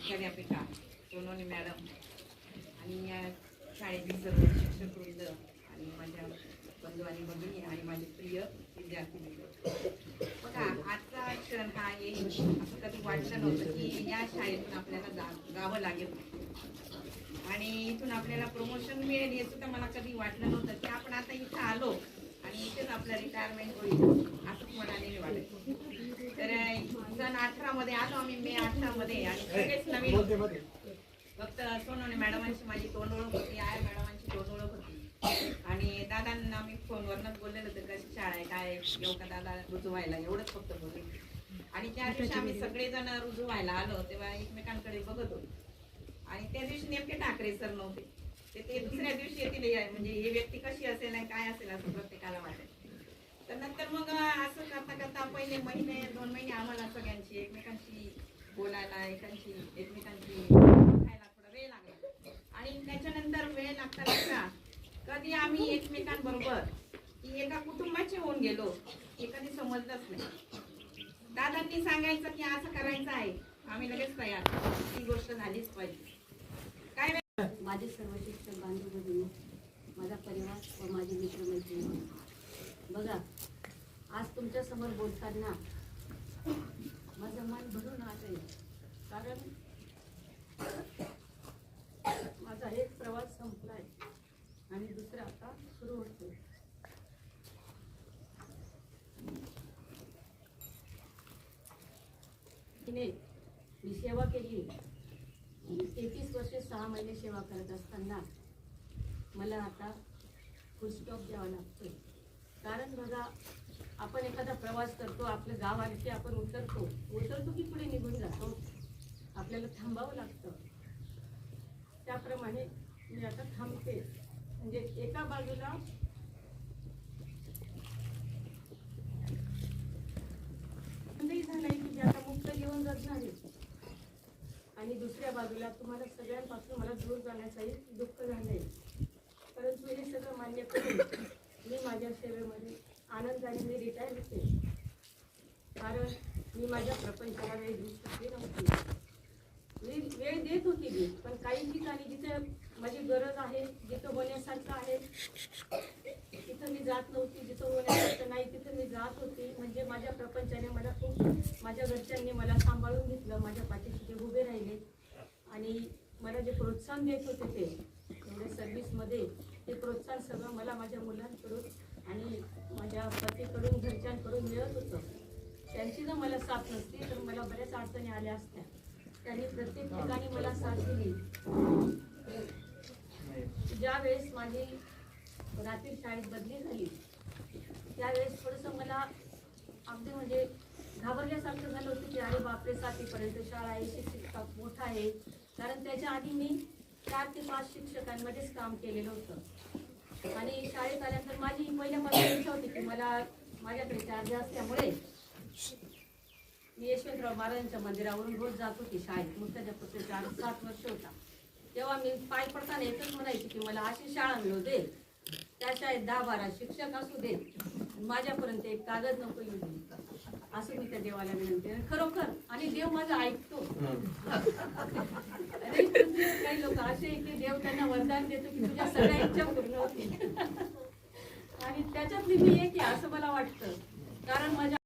असलेल्या मुख्याध्यापिका सोनोनी मॅडम आणि या शाळेतील सर्व शिक्षक वृंद आणि माझ्या बंधू आणि भगिनी आणि माझे प्रिय विद्यार्थी मित्र. बघा आजचा क्षण हा येईल असं कधी वाटलं नव्हतं की या शाळेतून आपल्याला जा जावं लागेल. आणि इथून आपल्याला प्रमोशन मिळेल हे सुद्धा मला कधी वाटलं नव्हतं. की आपण आता इथं आलो आणि इथेच आपलं रिटायरमेंट होईल असंच मनाने वाटत. तर सन अठरा मध्ये आलो आम्ही मे अठरा मध्ये आणि सगळेच नवीन होते. फक्त सोनवणे मॅडमांची माझी तोंड ओळख होती आय मॅडमांची तोंड ओळख होती. आणि दादांना मी फोनवरनच बोललेलं होतं कशी शाळा आहे काय येऊ का दादा रुजू व्हायला एवढंच फक्त बोलले आणि त्या दिवशी आम्ही सगळेजण रुजू व्हायला आलो तेव्हा एकमेकांकडे बघत होतो. आणि त्या दिवशी नेमके ठाकरे सर नव्हते. ते ते दुसऱ्या दिवशी येतील हे- म्हणजे ही व्यक्ती कशी असेल आणि काय असेल असं प्रत्येकाला वाटेल. तर नंतर मग असं करता करता पहिले महिने दोन महिने आम्हाला सगळ्यांची एकमेकांशी बोलायला एकांची एकमेकांची खायला थोडा वेळ लागला. आणि त्याच्यानंतर वेळ लागता लागता कधी आम्ही एकमेकांबरोबर की एका कुटुंबाचे होऊन गेलो हे कधी समजलंच नाही. दादांनी सांगायचं की असं करायचं आहे. आम्ही लगेच तयार. ही गोष्ट झालीच पाहिजे. माझे सर्व शिक्षक बांधव भगिनी माझा परिवार व माझे मित्रमैत्रिणी. बघा आज तुमच्यासमोर बोलताना माझं मन भरून आलं आहे. कारण माझा एक प्रवास संपला आहे आणि दुसरा आता सुरू होतो तिने मी सेवा केली. तेहतीस वर्षे सहा महिने सेवा करत असताना मला आता फुलस्टॉप द्यावा लागतो कारण बघा आपण एखादा प्रवास करतो आपलं गाव आले आपण उतरतो. उतरतो की पुढे निघून जातो. आपल्याला थांबावं लागतं. त्याप्रमाणे मी आता थांबते. म्हणजे एका बाजूला आनंदही झालाय की मी आता मुक्त घेऊन जात नाही आणि दुसऱ्या बाजूला तुम्हाला सगळ्यांपासून मला दूर जाण्याचाही दुःख झालंय. परंतु हे सगळं मान्य करून मी माझ्या सेवेमध्ये आनंदाने मी रिटायर होते. कारण मी माझ्या प्रपंचाला वेळ देऊ शकली नव्हती. मी वेळ देत होती मी पण काही ठिकाणी जिथे माझी गरज आहे जिथं होण्यासारखं आहे तिथं मी जात नव्हती जिथं होण्यासारखं नाही तिथं मी जात होती. म्हणजे माझ्या प्रपंचाने मला खूप माझ्या घरच्यांनी मला सांभाळून घेतलं माझ्या पाठीशी ते उभे राहिले. आणि मला जे प्रोत्साहन देत होते ते एवढ्या सर्व्हिसमध्ये ते प्रोत्साहन सगळं मला माझ्या मुलांकडून आणि माझ्या पतीकडून घरच्यांकडून मिळत होतं. त्यांची जर मला साथ नसती तर मला बऱ्याच अडचणी आल्या असत्या. त्यांनी प्रत्येक ठिकाणी मला साथ दिली. ज्या वेळेस माझी रात्री शाळेत बदली झाली त्यावेळेस थोडंसं मला घाबरल्यासारखं झालं होतं की अरे बापरे सातवीपर्यंत शाळा आहे शिक्षक मोठा आहे. कारण त्याच्या आधी मी चार ते पाच शिक्षकांमध्येच काम केलेलं होतं. आणि शाळेत आल्यानंतर माझी पहिल्यापासून इच्छा होती की मला माझ्याकडे चार्ज असल्यामुळे मी यशवंतराव महाराजांच्या मंदिरावरून रोज जात होती शाळेत. मुख्याध्यापक चार सात वर्ष होता. तेव्हा मी पाय पडताना एकच म्हणायची की मला अशी शाळा मिळू दे. त्या शाळेत दहा बारा शिक्षक असू दे. माझ्यापर्यंत एक कागद नको येऊ दे. असं मी त्या देवाला विनंती आणि खरोखर आणि देव माझं ऐकतो. काही लोक असे की देव त्यांना वरदान देतो की तुझ्या सगळ्या इच्छा पूर्ण होतील. आणि त्याच्यातली मी एक असं मला वाटतं. कारण माझ्या